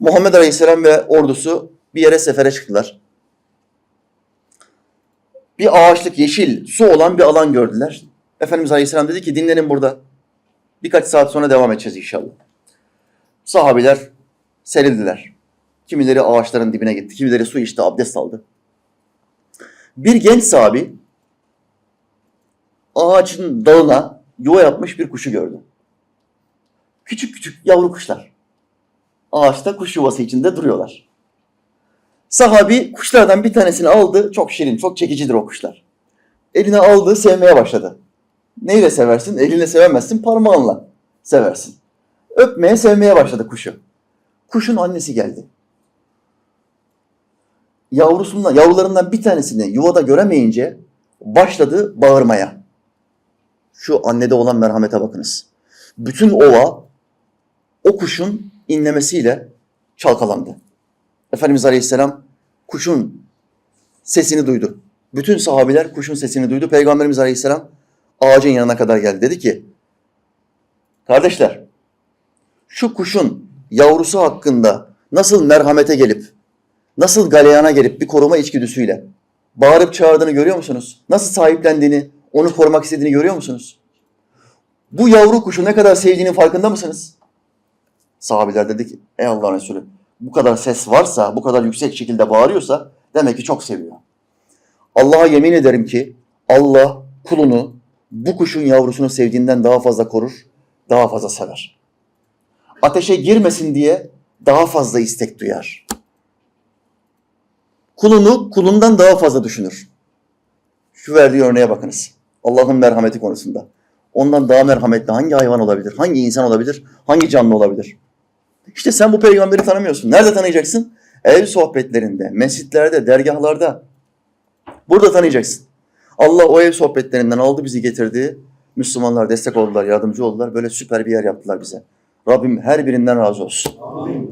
Muhammed Aleyhisselam ve ordusu bir yere sefere çıktılar. Bir ağaçlık, yeşil, su olan bir alan gördüler. Efendimiz Aleyhisselam dedi ki dinlenin burada. Birkaç saat sonra devam edeceğiz inşallah. Sahabiler serildiler. Kimileri ağaçların dibine gitti, kimileri su içti, abdest aldı. Bir genç sahabi ağacın dalına yuva yapmış bir kuşu gördü. Küçük küçük yavru kuşlar. Ağaçta kuş yuvası içinde duruyorlar. Sahabi kuşlardan bir tanesini aldı. Çok şirin, çok çekicidir o kuşlar. Eline aldı, sevmeye başladı. Neyle seversin? Elinle sevemezsin, parmağınla seversin. Öpmeye, sevmeye başladı kuşu. Kuşun annesi geldi. Yavrusundan, yavrularından bir tanesini yuvada göremeyince başladı bağırmaya. Şu annede olan merhamete bakınız. Bütün ova o kuşun inlemesiyle çalkalandı. Efendimiz Aleyhisselam kuşun sesini duydu. Bütün sahabiler kuşun sesini duydu. Peygamberimiz Aleyhisselam ağacın yanına kadar geldi. Dedi ki, kardeşler şu kuşun yavrusu hakkında nasıl merhamete gelip, nasıl galeyana gelip bir koruma içgüdüsüyle bağırıp çağırdığını görüyor musunuz? Nasıl sahiplendiğini, onu korumak istediğini görüyor musunuz? Bu yavru kuşu ne kadar sevdiğinin farkında mısınız? Sahabiler dedi ki, ey Allah'ın Resulü bu kadar ses varsa, bu kadar yüksek şekilde bağırıyorsa demek ki çok seviyor. Allah'a yemin ederim ki Allah kulunu bu kuşun yavrusunu sevdiğinden daha fazla korur, daha fazla sever. Ateşe girmesin diye daha fazla istek duyar. Kulunu kulundan daha fazla düşünür. Şu verdiği örneğe bakınız. Allah'ın merhameti konusunda. Ondan daha merhametli hangi hayvan olabilir? Hangi insan olabilir? Hangi canlı olabilir? İşte sen bu peygamberi tanımıyorsun. Nerede tanıyacaksın? Ev sohbetlerinde, mescitlerde, dergahlarda. Burada tanıyacaksın. Allah o ev sohbetlerinden aldı bizi getirdi. Müslümanlar destek oldular, yardımcı oldular. Böyle süper bir yer yaptılar bize. Rabbim her birinden razı olsun. Amin.